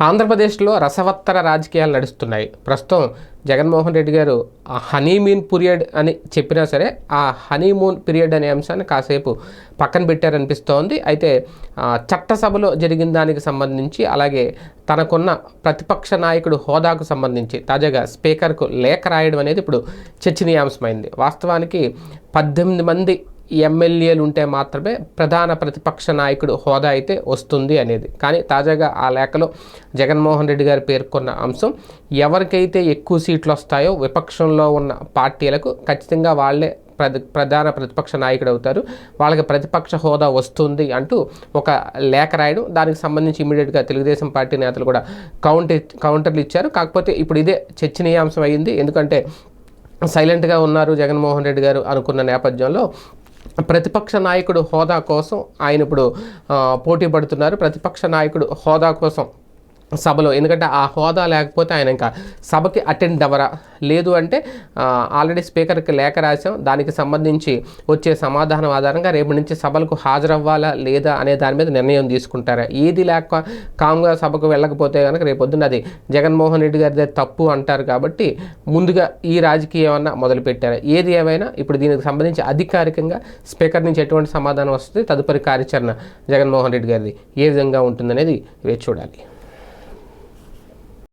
ఆంధ్రప్రదేశ్లో రసవత్తర రాజకీయాలు నడుస్తున్నాయి. ప్రస్తుతం జగన్మోహన్ రెడ్డి గారు ఆ హనీమూన్ పీరియడ్ అని చెప్పినా సరే ఆ హనీమూన్ పీరియడ్ అనే అంశాన్ని కాసేపు పక్కన పెట్టారనిపిస్తోంది. అయితే చట్టసభలో జరిగిన దానికి సంబంధించి అలాగే తనకున్న ప్రతిపక్ష నాయకుడు హోదాకు సంబంధించి తాజాగా స్పీకర్కు లేఖ రాయడం అనేది ఇప్పుడు చర్చనీయాంశమైంది. వాస్తవానికి పద్దెనిమిది మంది ఎమ్మెల్యేలు ఉంటే మాత్రమే ప్రధాన ప్రతిపక్ష నాయకుడు హోదా అయితే వస్తుంది అనేది. కానీ తాజాగా ఆ లేఖలో జగన్మోహన్ రెడ్డి గారు పేర్కొన్న అంశం ఎవరికైతే ఎక్కువ సీట్లు వస్తాయో విపక్షంలో ఉన్న పార్టీలకు ఖచ్చితంగా వాళ్ళే ప్రధ ప్రధాన ప్రతిపక్ష నాయకుడు అవుతారు. వాళ్ళకి ప్రతిపక్ష హోదా వస్తుంది అంటూ ఒక లేఖ రాయడం దానికి సంబంధించి ఇమీడియట్గా తెలుగుదేశం పార్టీ నేతలు కూడా కౌంటర్ కౌంటర్లు ఇచ్చారు. కాకపోతే ఇప్పుడు ఇదే చర్చనీయాంశం అయింది. ఎందుకంటే సైలెంట్గా ఉన్నారు జగన్మోహన్ రెడ్డి గారు అనుకున్న నేపథ్యంలో ప్రతిపక్ష నాయకుడు హోదా కోసం ఆయన ఇప్పుడు పోటీ పడుతున్నారు. ప్రతిపక్ష నాయకుడు హోదా కోసం సభలో. ఎందుకంటే ఆ హోదా లేకపోతే ఆయన ఇంకా సభకి అటెండ్ అవ్వరా? లేదు అంటే ఆల్రెడీ స్పీకర్కి లేఖ రాశాం. దానికి సంబంధించి వచ్చే సమాధానం ఆధారంగా రేపు నుంచి సభలకు హాజరవ్వాలా లేదా అనే దాని మీద నిర్ణయం తీసుకుంటారా? ఏది లేక కామ్గా సభకు వెళ్ళకపోతే కనుక రేపు అది జగన్మోహన్ రెడ్డి గారిదే తప్పు అంటారు కాబట్టి ముందుగా ఈ రాజకీయం అన్న మొదలుపెట్టారు? ఏది ఏమైనా ఇప్పుడు దీనికి సంబంధించి అధికారికంగా స్పీకర్ నుంచి ఎటువంటి సమాధానం వస్తుంది? తదుపరి కార్యాచరణ జగన్మోహన్ రెడ్డి గారిది. ఏ విధంగా ఉంటుందనేది వేచి చూడాలి.